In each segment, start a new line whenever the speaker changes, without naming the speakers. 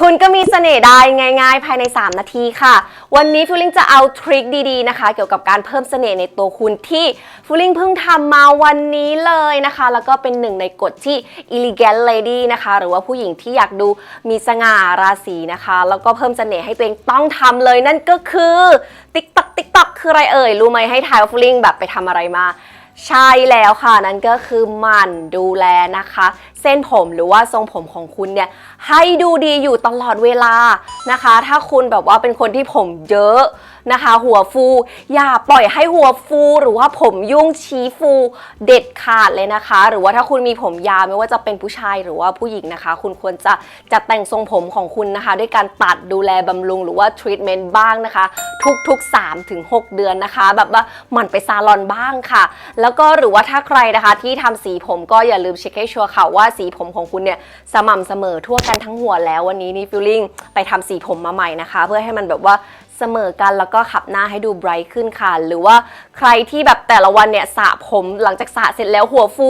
คุณก็มีเสน่ห์ได้ง่ายๆ ภายใน 3 นาทีค่ะ วันนี้ฟิลลิ่งจะเอาทริคดีๆนะคะ เกี่ยวกับการเพิ่มเสน่ห์ในตัวคุณที่ฟิลลิ่งเพิ่งทำมาวันนี้เลยนะคะ แล้วก็เป็นหนึ่งในกฎที่ elegant lady นะคะ หรือว่าผู้หญิงที่อยากดูมีสง่าราศีนะคะ แล้วก็เพิ่มเสน่ห์ให้ตัวเองต้องทำเลยนั่นก็คือ TikTok TikTok คืออะไรเอ่ย รู้ไหมให้ทายว่าฟิลลิ่งแบบไปทำอะไรมา ใช่แล้วค่ะนั่นก็คือหมันดูแลนะคะ เส้นผมหรือว่าทรงผมของคุณเนี่ยให้ดูดีอยู่ตลอดเวลานะคะ ถ้าคุณแบบว่าเป็นคนที่ผมเยอะ นะคะ หัวฟู อย่าปล่อยให้หัวฟูหรือว่าผมยุ่งชี้ฟูเด็ดขาดเลยนะคะ หรือว่าถ้าคุณมีผมยาวไม่ว่าจะเป็นผู้ชายหรือว่าผู้หญิงนะคะ คุณควรจะจัดแต่งทรงผมของคุณนะคะ ด้วยการตัดดูแลบำรุงหรือว่าทรีทเมนต์บ้างนะคะ ทุกๆ 3-6 เดือนนะคะ แบบว่าหมั่นไปซาลอนบ้างค่ะ แล้วก็หรือว่าถ้าใครนะคะที่ทำสีผมก็อย่าลืมเช็คให้ชัวร์ค่ะว่าสีผมของคุณเนี่ยสม่ำเสมอทั่วกันทั้งหัวแล้ววันนี้นี่ฟิลลิ่งไปทำสีผมมาใหม่นะคะ เพื่อให้มันแบบว่า เสมอกันแล้วก็ขับหน้าให้ดูไบรท์ขึ้นค่ะ หรือว่าใครที่แบบแต่ละวันเนี่ยสระผมหลังจากสระเสร็จแล้วหัวฟู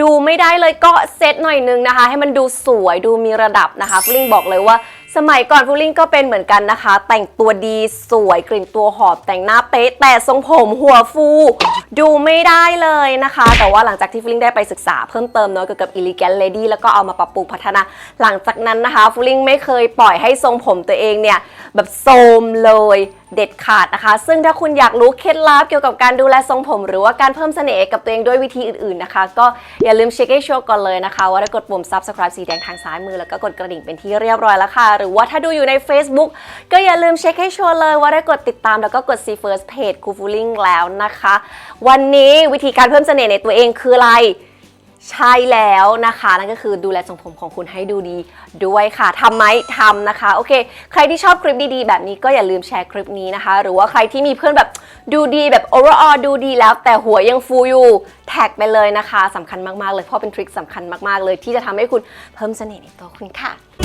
ดูไม่ได้เลยก็เซตหน่อยนึงนะคะ ให้มันดูสวยดูมีระดับนะคะฟลิงบอกเลยว่า สมัยก่อนฟูลิงก็เป็นเหมือนกันนะคะ แต่งตัวดีสวยกลิ่นตัวหอมแต่งหน้าเป๊ะ แต่ทรงผมหัวฟู ดูไม่ได้เลยนะคะ แต่ว่าหลังจากที่ฟูลิงได้ไปศึกษาเพิ่มเติมเนาะเกี่ยวกับ elegant lady แล้วก็เอามาปรับปรุงพัฒนา หลังจากนั้นนะคะฟูลิงไม่เคยปล่อยให้ทรงผมตัวเองเนี่ยแบบโทรมเลย เด็ดขาดนะคะ ซึ่งถ้าคุณอยากรู้เคล็ดลับเกี่ยวกับการดูแลทรงผม หรือว่าการเพิ่มเสน่ห์กับตัวเองด้วยวิธีอื่นๆนะคะ ก็อย่าลืมเช็คให้ชัวร์ก่อนเลยนะคะ ว่าได้กดปุ่ม subscribe สีแดงทางซ้ายมือแล้วก็กดกระดิ่งเป็นที่เรียบร้อยแล้วค่ะ หรือว่าถ้าดูอยู่ใน Facebook ก็อย่าลืมเช็คให้ชัวร์เลยว่าได้กดติดตามแล้วก็กด see first page คูฟูลิงแล้วนะคะ วันนี้วิธีการเพิ่มเสน่ห์ในตัวเองคืออะไร ใช่แล้วนะคะนั่นก็คือดูแลทรงผมของคุณให้ดูดีด้วยค่ะทำไหมทำนะคะ โอเค ใครที่ชอบคลิปดีๆ แบบนี้ก็อย่าลืมแชร์คลิปนี้นะคะ หรือว่าใครที่มีเพื่อนแบบดูดีแบบ overall ดูดีแล้ว แต่หัวยังฟูอยู่แท็กไปเลยนะคะสำคัญมากๆเลยเพราะเป็นทริคสำคัญมากๆเลย ที่จะทำให้คุณเพิ่มเสน่ห์ในตัวคุณค่ะ